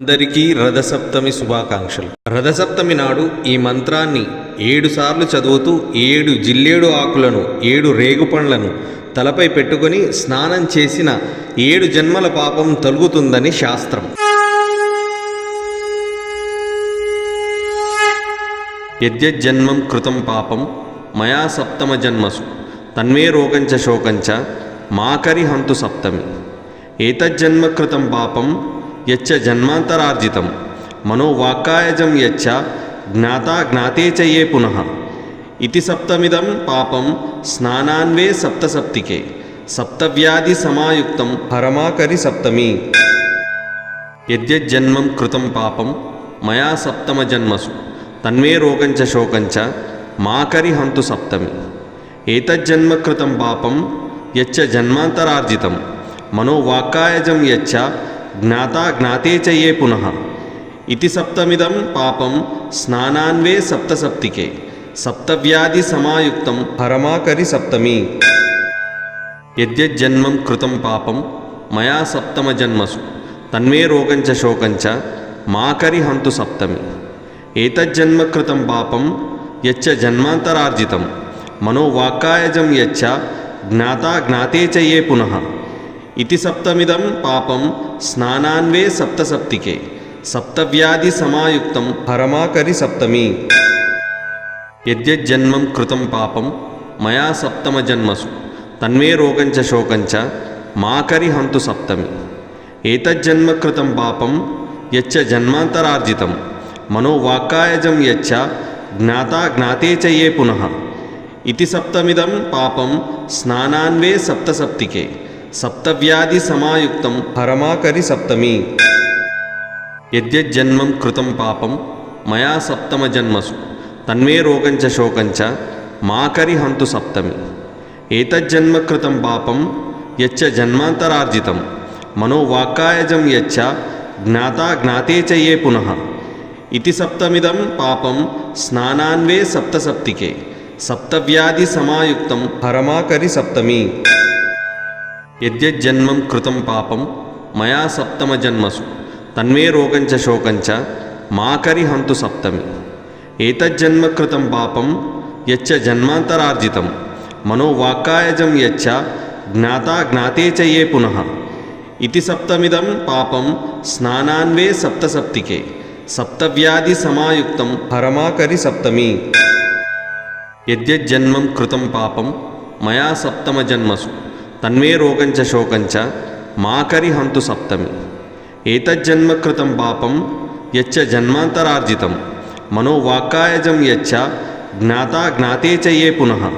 అందరికీ రథసప్తమి శుభాకాంక్షలు. రథసప్తమి నాడు ఈ మంత్రాన్ని ఏడు సార్లు చదువుతూ ఏడు జిల్లేడు ఆకులను ఏడు రేగుపండ్లను తలపై పెట్టుకొని స్నానం చేసిన ఏడు జన్మల పాపం తొలుగుతుందని శాస్త్రం. యద్యజ్జన్మం కృతం పాపం మయా సప్తమ జన్మసు తన్మే రోగంచ శోకంచ మాకరి హంతు సప్తమి. ఏతజ్జన్మ కృతం పాపం యచ్చ జన్మాంతరార్జితం. మనోవాక్కాయజం యచ్చ జ్ఞాతా జ్ఞాతే చ పునః. ఇది సప్తమిదం పాపం స్నానాన్వే సప్తసప్తికే. సప్తవ్యాధి సమాయుక్తం పరమాకరి సప్తమి. యజ్జన్మం కృతం పాపం మయా సప్తమ జన్మసు. తన్మే రోగంచ శోకంచ మాకరి హంతు సప్తమి. ఏతజ్జన్మ కృతం పాపం యచ్చ జన్మాంతరార్జితం. మనోవాక్కాయజం యచ్చ జ్ఞాతా జ్ఞాతే చ పునః. ఇది సప్తమిదం పాపం స్నానాన్వే సప్తసప్తికే. సప్తవ్యాధి సమాయుక్తం పరమాకరి సప్తమి. యజ్జన్మం కృతం పాపం మయా సప్తమ జన్మసు. తన్మే రోగంచ శోకంచ మాకరి హంతు సప్తమి. ఏతజ్జన్మ కృతం పాపం యచ్చ జన్మాంతరార్జితం. మనోవాక్కాయజం యచ్చ జ్ఞాతా జ్ఞాతే చ పునః. ఇతి సప్తమిదం పాపం స్నానాన్వే సప్తసప్తికే సప్తవ్యాధి సమాయుక్తం పరమాకరి సప్తమి యద్యజ్జన్మం కృతం పాపం మయా సప్తమ జన్మసు తన్వే రోగంచ శోకంచ మాకరి హంతు సప్తమి ఏతజ్జన్మ కృతం పాపం యచ్చ జన్మాంతరార్జితం మనోవాక్కాయజం యచ్చ జ్ఞాతా జ్ఞాతే చ పునః ఇది సప్తమిదం పాపం స్నానాన్వే సప్తసప్తికే సప్తవ్యాధి సమాయుక్తం హరమాకరి సప్తమి. యద్యజ్జన్మం కృతం పాపం మయా సప్తమ జన్మసు తన్మే రోగంచ శోకంచ మాకరి హంతు సప్తమి. ఏతజ్జన్మ కృతం పాపం యచ్చ జన్మాంతరార్జితం మనోవాక్కాయజం యచ్చ జ్ఞాతా జ్ఞాతే చ పునః. ఇది సప్తమిదం పాపం స్నానాన్వే సప్తసప్తికే సప్తవ్యాధి సమాయుక్తం హరమాకరి సప్తమి. యద్యజ్జన్మం కృతం పాపం మయా సప్తమ జన్మసు. తన్మే రోగంచ శోకంచ మాకరి హంతు సప్తమి. ఏతజ్జన్మ కృతం పాపం యచ్చ జన్మాంతరార్జితం. మనోవాక్కాయజం యచ్చ జ్ఞాతా జ్ఞాతే చ పునః. ఇది సప్తమిదం పాపం స్నానాన్వే సప్తసప్తికే. సప్తవ్యాధి సమాయుక్తం పరమాకరి సప్తమి. యద్యజ్జన్మం కృతం పాపం మయా సప్తమ జన్మసు. తన్మే రోగంచ శోకంచ మాకరి హంతు సప్తమి. ఏతజ్జన్మకృతం పాపం యచ్చ జన్మాంతరార్జితం. మనోవాక్కాయజం యచ్చ జ్ఞాతా జ్ఞాతే చ పునః.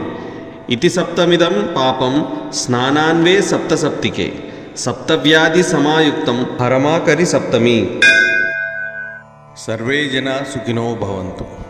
ఇది సప్తమిదం పాపం స్నానాన్వే సప్తసప్తికే. సప్తవ్యాధి సమాయుక్తం పరమాకరి సప్తమి. సర్వే జనా సుఖినో భవంతు.